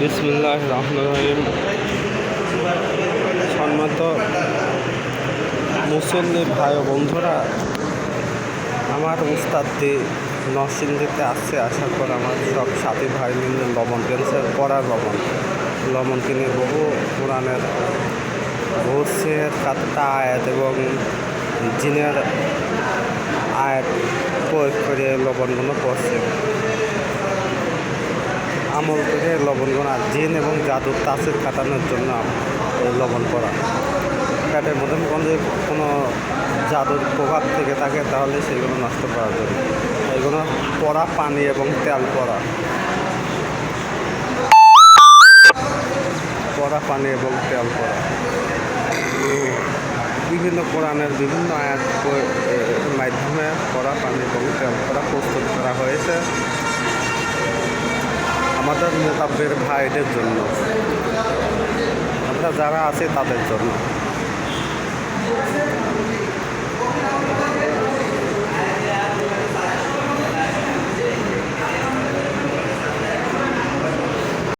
বিসমুল্লাহ রহমান রহিম। সম্মত মুসল্লি ভাই ও বন্ধুরা, আমার উস্তাদি নরসিংদীতে আসছে আসার পর আমার সব সাথী ভাই মিলে লবণ কিনছে পড়ার লবণ। লবণ কিনে বহু কোরআনের বহু কাতটা আয়াত এবং জিনের আয়াত প্রয়োগ করে লবণগুলো পড়ছে। আমল করে লবণ করা জিন এবং জাদুর তাসের কাটানোর জন্য এই লবণ করা। পেটের মধ্যে কোনো কোনো জাদুর প্রভাব থেকে থাকে, তাহলে সেগুলো নষ্ট করার জন্য। এগুলো পড়া, পানি এবং তেল পড়া। পড়া, পানি এবং তেল পড়া। বিভিন্ন কোরআনের বিভিন্ন আয়াত মাধ্যমে পড়া, পানি এবং তেল পড়া প্রস্তুত করা হয়েছে। আমাদের মোকাব্বের ভাইদের জন্য। আমরা যারা আছে তাদের জন্য।